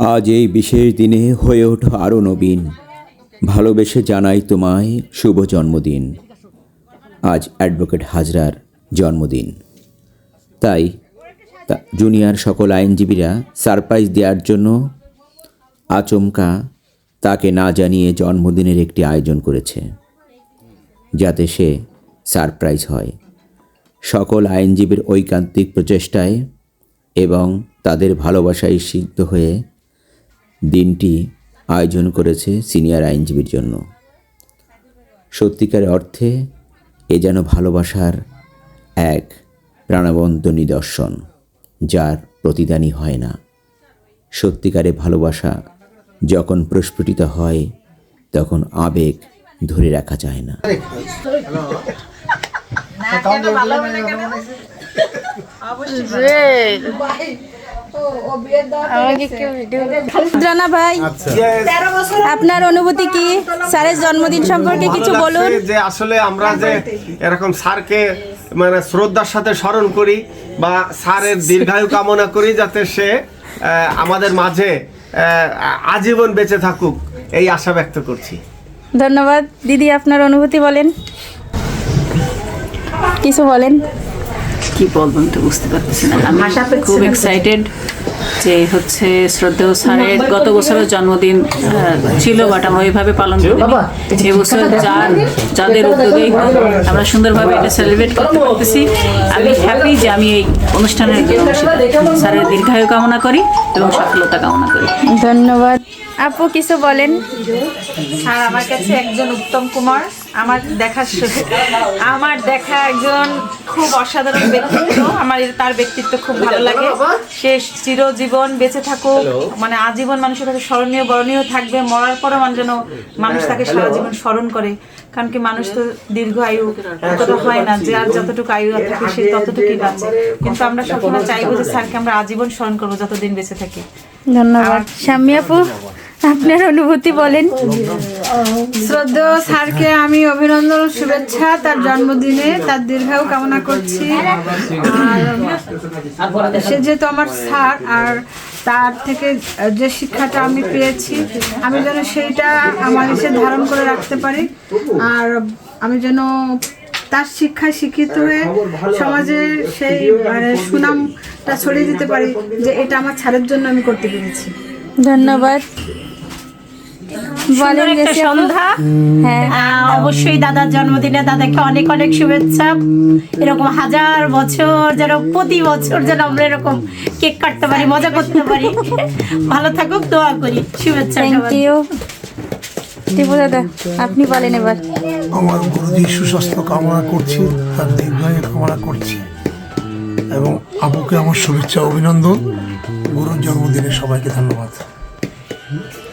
আজ এই বিশেষ দিনে হয়ে ওঠো আরও নবীন। ভালোবেসে জানাই তোমায় শুভ জন্মদিন। আজ অ্যাডভোকেট হাজরার জন্মদিন। তাই জুনিয়র সকল আইনজীবীরা সারপ্রাইজ দেওয়ার জন্য আচমকা তাকে না জানিয়ে জন্মদিনের একটি আয়োজন করেছে, যাতে সে সারপ্রাইজ হয়। সকল আইনজীবীর ঐকান্তিক প্রচেষ্টায় এবং তাদের ভালোবাসায় সিদ্ধ হয়ে দিনটি আয়োজন করেছে সিনিয়র আইনজীবীর জন্য। সত্যিকার অর্থে এ যেন ভালোবাসার এক প্রাণবন্ত নিদর্শন যার প্রতিদানই হয় না। সত্যিকারে ভালোবাসা যখন প্রস্ফুটিত হয় তখন আবেগ ধরে রাখা যায় না। রানা ভাই আপনার অনুভূতি কি? স্যারের জন্মদিন সম্পর্কে কিছু বলুন। যে আসলে আমরা যে এরকম স্যারকে মানে শ্রদ্ধার সাথে স্মরণ করি বা স্যারের দীর্ঘায়ু কামনা করি যাতে সে আমাদের মাঝে আজীবন বেঁচে থাকুক এই আশা ব্যক্ত করছি। ধন্যবাদ। দিদি আপনার অনুভূতি বলেন। কিছু বলেন। কি বলব আমি তো বুঝতে পারতেছি না। আমি খুব এক্সাইটেড যে হচ্ছে শ্রদ্ধেয় স্যারের গত বছরের জন্মদিন ছিল বাট আমরা ওইভাবে পালন করি এবছর যার যাদের উদ্যোগেই হোক, আমরা সুন্দরভাবে এটা সেলিব্রেট করতে পারতেছি। আমি হ্যাপি যে আমি এই অনুষ্ঠানের অংশীদার। স্যারের দীর্ঘায়ু কামনা করি এবং সফলতা কামনা করি। ধন্যবাদ। আপু কিছু বলেন। আর আমার কাছে একজন উত্তম কুমার আমার দেখা আমার দেখা একজন খুব অসাধারণ ব্যক্তিত্ব। আমার তার ব্যক্তিত্ব খুব ভালো লাগে। সে চিরজীবন বেঁচে থাকুক। মানে আজীবন মানুষের কাছে স্মরণীয় বরণীয় থাকবে। মরার পরে মানে যেন মানুষ তাকে সারা জীবন স্মরণ করে। কারণ কি মানুষ তো দীর্ঘ আয়ু ততটা হয় না। যে আর যতটুকু আয়ু থাকে সে ততটুকুই বাঁচে। কিন্তু আমরা সবসময় চাইব যে স্যারকে আমরা আজীবন স্মরণ করব যতদিন বেঁচে থাকি। ধন্যবাদ। শাম্মী আপু? আপনার অনুভূতি বলেন। শ্রদ্ধেয় স্যারকে আমি অভিনন্দন, শুভেচ্ছা, তার জন্মদিনে তার দীর্ঘায়ু কামনা করছি। আর সে যেহেতু আমার স্যার, আর তার থেকে যে শিক্ষাটা আমি পেয়েছি, আমি যেন সেইটা আমার এসে ধারণ করে রাখতে পারি। আর আমি যেন তার শিক্ষায় শিক্ষিত হয়ে সমাজে সেই মানে সুনামটা ছড়িয়ে দিতে পারি যে এটা আমার ছাড়ের জন্য আমি করতে পেরেছি। ধন্যবাদ। সন্ধ্যা। হ্যাঁ অবশ্যই দাদার জন্মদিনে দাদাকে অনেক অনেক শুভেচ্ছা। এরকম হাজার বছর যেন প্রতি বছর যেন আমরা এরকম কেক কাটতে পারি মজা করতে পারি। ভালো থাকুক দোয়া করি। শুভেচ্ছা থ্যাংক ইউ টিপু দাদা আপনি বলেন এবার। আমার গুরুজির সুস্বাস্থ্য কামনা করছি তার দীর্ঘায়ু কামনা করছি। এবং আপুকে আমার শুভেচ্ছা অভিনন্দন। গুরুর জন্মদিনে সবাইকে ধন্যবাদ।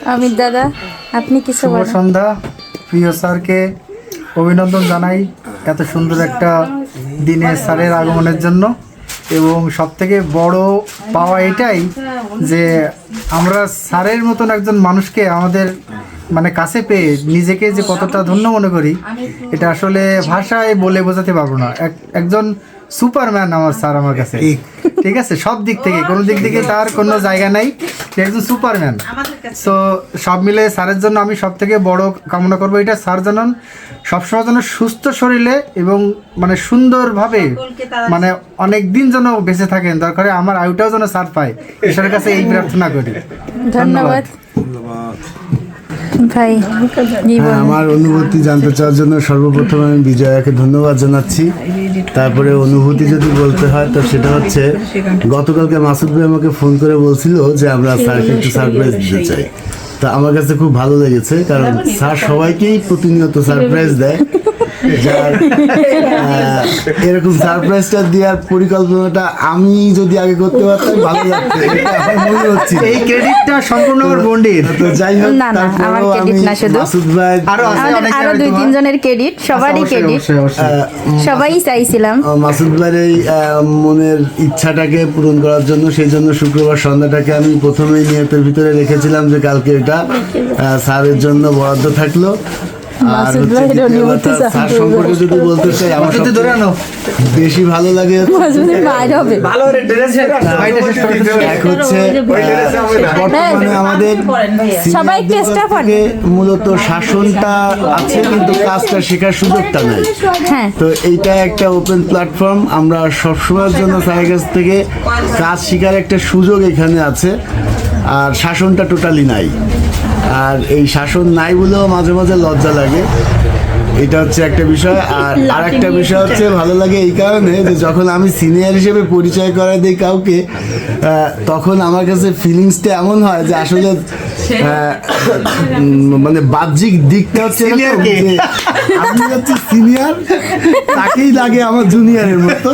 অমিত দাদা আপনি কিছু শুভ সন্ধ্যা। প্রিয় স্যারকে অভিনন্দন জানাই এত সুন্দর একটা দিনে স্যারের আগমনের জন্য। এবং সব থেকে বড় পাওয়া এটাই যে আমরা স্যারের মতন একজন মানুষকে আমাদের মানে কাছে পেয়ে নিজেকে যে কতটা ধন্য মনে করি এটা আসলে ভাষায় বলে বোঝাতে পারব না। এক- একজন সুপারম্যান আমার স্যার আমার কাছে। ঠিক আছে? সব দিক থেকে কোনো দিক থেকে তার কোনো জায়গা নাই। একজন সুপারম্যান। সো সব মিলে স্যারের জন্য আমি সব থেকে বড় কামনা করব এটা। স্যার যেন সবসময় যেন সুস্থ শরীরে এবং মানে সুন্দরভাবে মানে অনেক দিন যেন বেঁচে থাকেন। দরকারে আমার আয়ুটাও যেন স্যার পায়। ঈশ্বরের কাছে এই প্রার্থনা করি। ধন্যবাদ। ধন্যবাদ। ভাই হ্যাঁ, আমার অনুভূতি জানতে চাওয়ার জন্য সর্বপ্রথম আমি বিজয়াকে ধন্যবাদ জানাচ্ছি। তারপরে অনুভূতি যদি বলতে হয় তো সেটা হচ্ছে গতকালকে মাসুদ ভাই আমাকে ফোন করে বলছিল যে আমরা স্যারকে একটু সারপ্রাইজ দিতে চাই। তা আমার কাছে খুব ভালো লেগেছে কারণ স্যার সবাইকেই প্রতিনিয়ত সারপ্রাইজ দেয়। এরকম সারপ্রাইজটা দেওয়ার পরিকল্পনাটা আমি যদি আগে করতে পারতাম ভালো লাগতো। আমার মনে হচ্ছে এই ক্রেডিটটা সম্পূর্ণ আমার বন্ডির। তো যাই হোক না, না, আমার আমি credit না শুধু। মাসুদ ভাই আরও আরও দুই তিনজনের ক্রেডিট সবারই ক্রেডিট। সবাই চাইছিলাম। মাসুদ ভাইয়ের এই মনের ইচ্ছাটাকে পূরণ করার জন্য সেই জন্য শুক্রবার সন্ধ্যাটাকে আমি প্রথমেই নিয়তের ভিতরে রেখেছিলাম যে কালকে এটা স্যারের জন্য বরাদ্দ থাকল। আর হচ্ছে স্যার সম্পর্কে যদি বলতে চাই আমার একটু ধরে আনো। বেশি ভালো লাগে বাইরে হবে। ভালো ড্রেস এক হচ্ছে বর্তমানে আমাদের সবাই মূলত শাসনটা আছে কিন্তু কাজটা শেখার সুযোগটা নাই। হ্যাঁ। তো এইটা একটা ওপেন প্ল্যাটফর্ম আমরা সবসময়ের জন্য স্যারের কাছ থেকে কাজ শেখার একটা সুযোগ এখানে আছে আর শাসনটা টোটালি নাই। আর এই শাসন নাই বলেও মাঝে মাঝে লজ্জা লাগে। এটা হচ্ছে একটা বিষয়। আর আর একটা বিষয় হচ্ছে ভালো লাগে এই কারণে যে যখন আমি সিনিয়র হিসেবে পরিচয় করাই দিই কাউকে আহ, তখন আমার কাছে ফিলিংসটা এমন হয় যে আসলে মানে বাহ্যিক দিকটা হচ্ছে আমি হচ্ছে সিনিয়র তাকেই লাগে আমার জুনিয়রের মতো।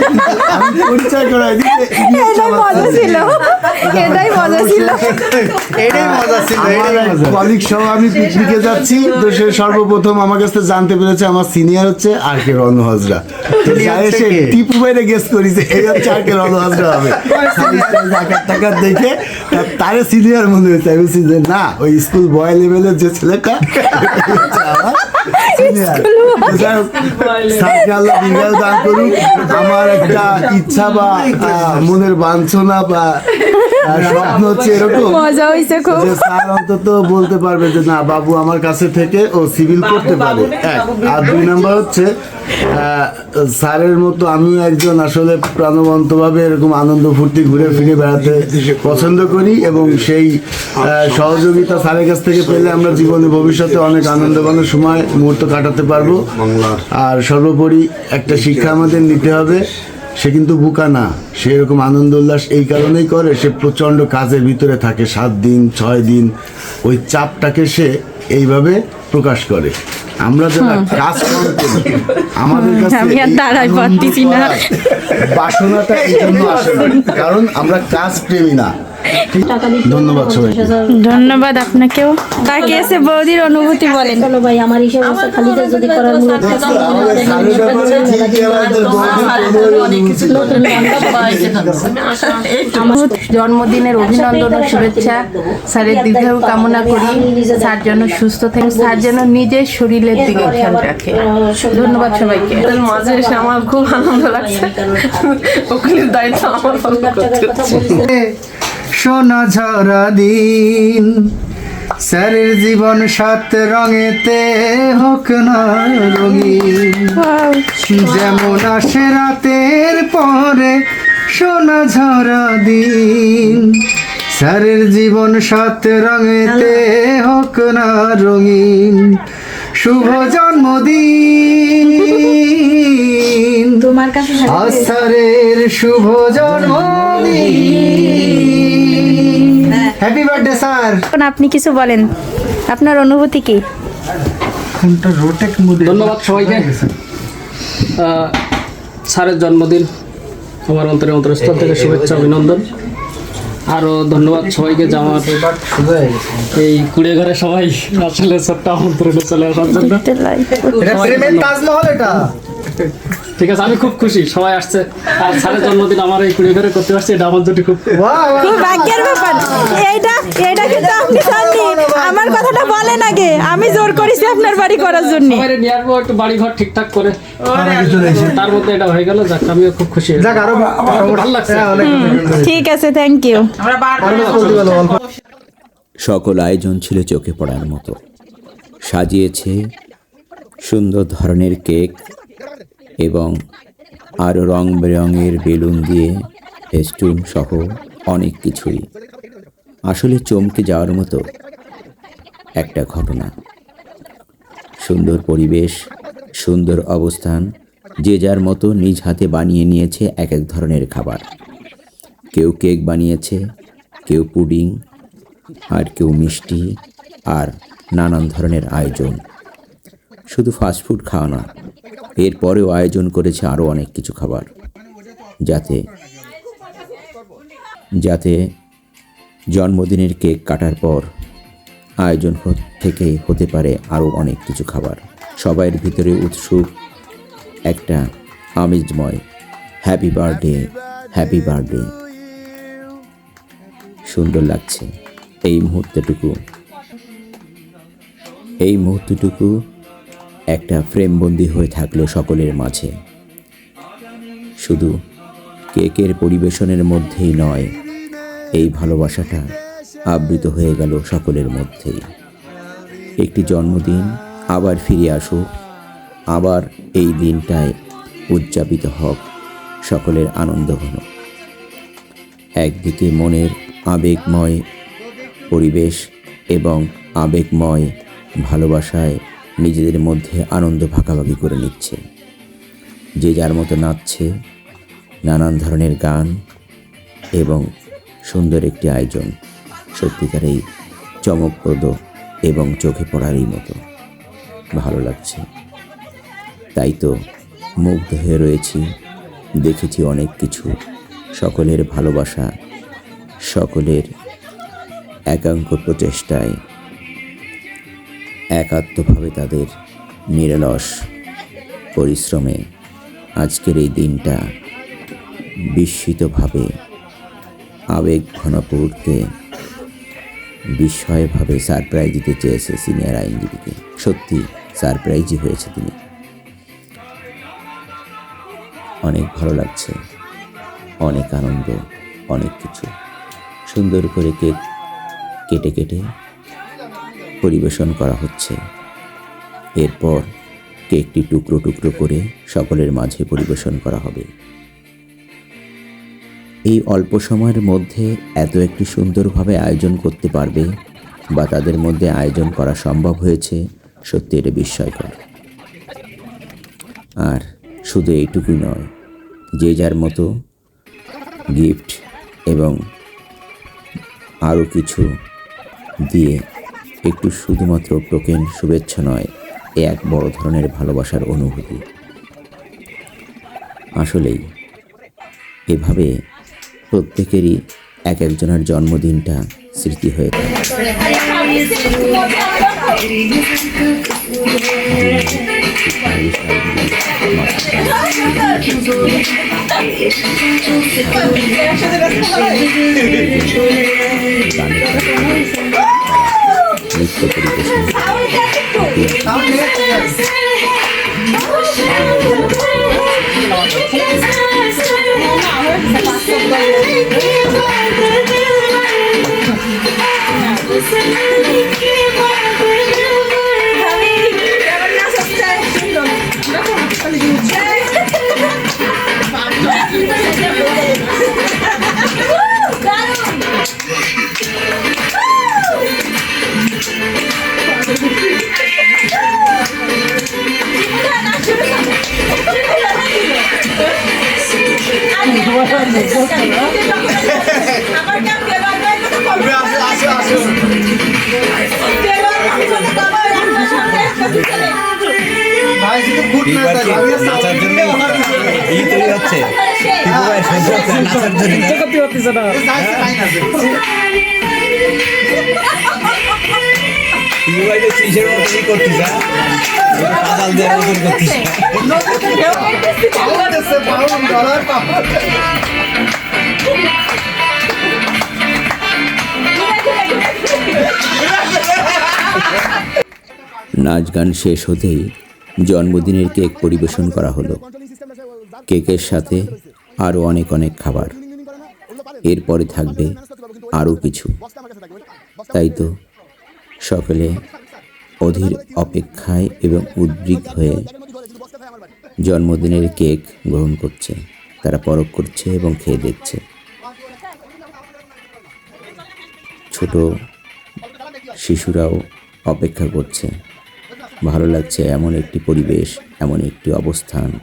আমি পরিচয় করাই দিতে এটাই মজা ছিল। এটাই মজা ছিল। এটাই মজা ছিল কলিগ সহ আমি পিকনিকে যাচ্ছি। তো সে সর্বপ্রথম আমার কাছে জানতে পেরেছে আমার সিনিয়র হচ্ছে আর কে রনু হাজরা। তো যাই হচ্ছে সে কে? টিপু বাইরে গেস করেছে এই হচ্ছে আর কে রনু হাজরা হবে। দেখে তারে সিনিয়র মনে হয়েছে। আমি যে না ওই স্কুল বয় লেভেলের যে ছেলেটা হচ্ছে আমার একটা ইচ্ছা বা মনের বাঞ্ছনা বা স্বপ্ন হচ্ছে এরকম মজা হয়েছে খুব। যে স্যার অন্তত বলতে পারবে যে না বাবু আমার কাছে থেকে ও সিভিল করতে পারে। এক। আর দুই নাম্বার হচ্ছে স্যারের মতো আমিও একজন আসলে প্রাণবন্তভাবে এরকম আনন্দ ফুর্তি ঘুরে ফিরে বেড়াতে পছন্দ করি এবং সেই সহযোগিতা স্যারের কাছ থেকে পেলে আমরা জীবনে ভবিষ্যতে অনেক আনন্দঘন সময় মুহূর্ত কাটাতে পারব। আর সর্বোপরি একটা শিক্ষা আমাদের নিতে হবে। সে কিন্তু বুকা না সে এরকম আনন্দ উল্লাস এই কারণেই করে সে প্রচণ্ড কাজের ভিতরে থাকে সাত দিন ছয় দিন ওই চাপটাকে সে এইভাবে প্রকাশ করে আমরা যারা কাজ করি আমাদের কাছে আমি আর দাঁড়াই পারতেছি না। বাসনাটা এই জন্য আসে। কারণ আমরা কাজ প্রেমী না? ধন্যবাদ সবাইকে। ধন্যবাদ আপনাকেও। তাকে এসে বৌদির অনুভূতি বলেন? চলো ভাই আমার হিসেবে যদি করার জন্মদিনের অভিনন্দন ও শুভেচ্ছা। স্যারের দীর্ঘায়ু কামনা করি। স্যার যেন সুস্থ থাকে স্যার যেন নিজের শরীরের দিকে খেয়াল রাখে। ধন্যবাদ সবাইকে। মাঝে এসে আমার খুব আনন্দ লাগছে। ওখানের দায়িত্ব আমার করতে হচ্ছে। সোনা ঝরা দিন। স্যারের জীবন সাত রঙেতে হোক না রঙিন। যেমন আসে রাতের পরে সোনা ঝরা দিন। স্যারের জীবন সাত রঙেতে হোক না রঙিন। শুভ জন্মদিন। তোমার কাছে আসারের শুভ জন্মদিন। হ্যাপি বার্থডে স্যার এখন আপনি কিছু বলেন। আপনার অনুভূতি কি? কোনটা রোটেক মুডে? ধন্যবাদ সবাইকে। স্যারের জন্মদিন। আমার অন্তরে অন্তরস্থল থেকে শুভেচ্ছা অভিনন্দন। আরও ধন্যবাদ সবাইকে যে আমার এই কুড়িয়ে ঘরে সবাই আসলে ছোট্ট আমন্ত্রণে চলে আসার জন্য। এটা এটা ঠিক আছে আমি খুব খুশি সবাই আসছে। আর স্যারের জন্মদিন আমার এই কুড়িয়ে ঘরে করতে পারছি এটা আমার দুটি খুব খুব ভাগ্যের ব্যাপার। এইটা এইটা কিন্তু আপনি চাননি আমার কথাটা বলেন আগে। আমি জোর করেছি আপনার বাড়ি করার জন্য। সবাই নিয়ে আসব একটু বাড়ি ঘর ঠিকঠাক করে। তার মধ্যে এটা হয়ে গেল যাক আমিও খুব খুশি যাক আরও ভালো লাগছে। ঠিক আছে থ্যাংক ইউ আমরা বার সকল আয়োজন ছিল চোখে পড়ার মতো। সাজিয়েছে সুন্দর ধরনের কেক এবং আরও রং বেরঙের বেলুন দিয়ে ফেস্টুন সহ অনেক কিছুই। আসলে চমকে যাওয়ার মতো একটা ঘটনা। সুন্দর পরিবেশ, সুন্দর অবস্থান, যে যার মতো নিজ হাতে বানিয়ে নিয়েছে এক এক ধরনের খাবার। কেউ কেক বানিয়েছে, কেউ পুডিং, আর কেউ মিষ্টি, আর নানান ধরনের আয়োজন। শুধু ফাস্টফুড খাওয়া না এরপরেও আয়োজন করেছে আরও অনেক কিছু খাবার, যাতে যাতে জন্মদিনের কেক কাটার পর আয়োজন থেকে হতে পারে আরও অনেক কিছু খাবার। সবাইয়ের ভিতরে উৎসুক একটা আমেজময় হ্যাপি বার্থডে হ্যাপি বার্থডে সুন্দর লাগছে এই মুহূর্তটুকু। এই মুহূর্তটুকু একটা ফ্রেমবন্দি হয়ে থাকল সকলের মাঝে। শুধু কেকের পরিবেশনের মধ্যেই নয়, এই ভালোবাসাটা আবৃত হয়ে গেল সকলের মধ্যেই। একটি জন্মদিন, আবার ফিরে আসুক, আবার এই দিনটায় উদযাপিত হোক সকলের আনন্দ ঘন। একদিকে মনের আবেগময় পরিবেশ এবং আবেগময় ভালোবাসায় নিজেদের মধ্যে আনন্দ ভাগাভাগি করে নিচ্ছে। যে যার মতো নাচছে, নানান ধরনের গান এবং সুন্দর একটি আয়োজন সত্যিকারেই চমকপ্রদ এবং চোখে পড়ারই মতো। ভালো লাগছে। তাই তো মুগ্ধ হয়ে রয়েছি। দেখেছি অনেক কিছু। সকলের ভালোবাসা, সকলের একাঙ্ক প্রচেষ্টায় একাত্মভাবে তাদের নিরলস পরিশ্রমে আজকের এই দিনটা বিস্মিতভাবে, আবেগ ঘন মুহূর্তে বিস্ময়ভাবে সারপ্রাইজ দিতে চেয়েছে সিনিয়র আইনজীবীকে। সত্যি সারপ্রাইজই হয়েছে তিনি। অনেক ভালো লাগছে, অনেক আনন্দ, অনেক কিছু। সুন্দর করে কেক কেটে কেটে পরিবেশন করা হচ্ছে। এরপর কেকটি টুকরো টুকরো করে সকলের মাঝে পরিবেশন করা হবে। এই অল্প সময়ের মধ্যে এত একটি সুন্দরভাবে আয়োজন করতে পারবে বা তাদের মধ্যে আয়োজন করা সম্ভব হয়েছে, সত্যি এটা বিস্ময়কর। আর শুধু এইটুকুই নয়, যে যার মতো গিফট এবং আরও কিছু দিয়ে একটু শুধুমাত্র টোকেন শুভেচ্ছা নয় এ এক বড় ধরনের ভালোবাসার অনুভূতি। আসলেই এভাবে প্রত্যেকেরই এক একজনের জন্মদিনটা স্মৃতি হয়ে থাকে। নৃত্য পরিবেশন নাচ গান শেষ হতেই জন্মদিনের কেক পরিবেশন করা হলো। কেকের সাথে আরও অনেক অনেক খাবার। এরপরে থাকবে আরও কিছু। তাই তো সকলে অধীর অপেক্ষায় এবং উদ্বিগ্ন হয়ে জন্মদিনের কেক গ্রহণ করছে। তারা পরখ করছে এবং খেয়ে দেখছে। ছোট শিশুরাও অপেক্ষা করছে। ভালো লাগছে এমন একটি পরিবেশ, এমন একটি অবস্থান,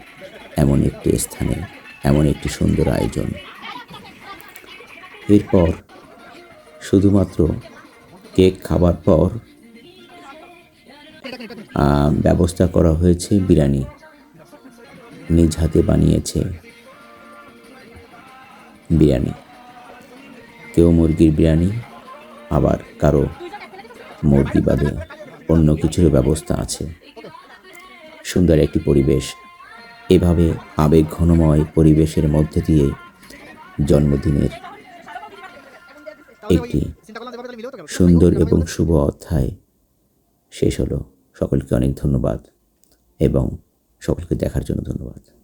এমন একটি স্থানে, এমন একটি সুন্দর আয়োজন। এরপর শুধুমাত্র কেক খাবার পর ব্যবস্থা করা হয়েছে বিরিয়ানি। নিজ হাতে বানিয়েছে বিরিয়ানি। কেউ মুরগির বিরিয়ানি, আবার কারও মুরগি বাদে। অন্য কিছুর ব্যবস্থা আছে। সুন্দর একটি পরিবেশ। এভাবে আবেগ ঘনময় পরিবেশের মধ্যে দিয়ে জন্মদিনের একটি সুন্দর এবং শুভ অধ্যায় শেষ হলো। সকলকে অনেক ধন্যবাদ এবং সকলকে দেখার জন্য ধন্যবাদ।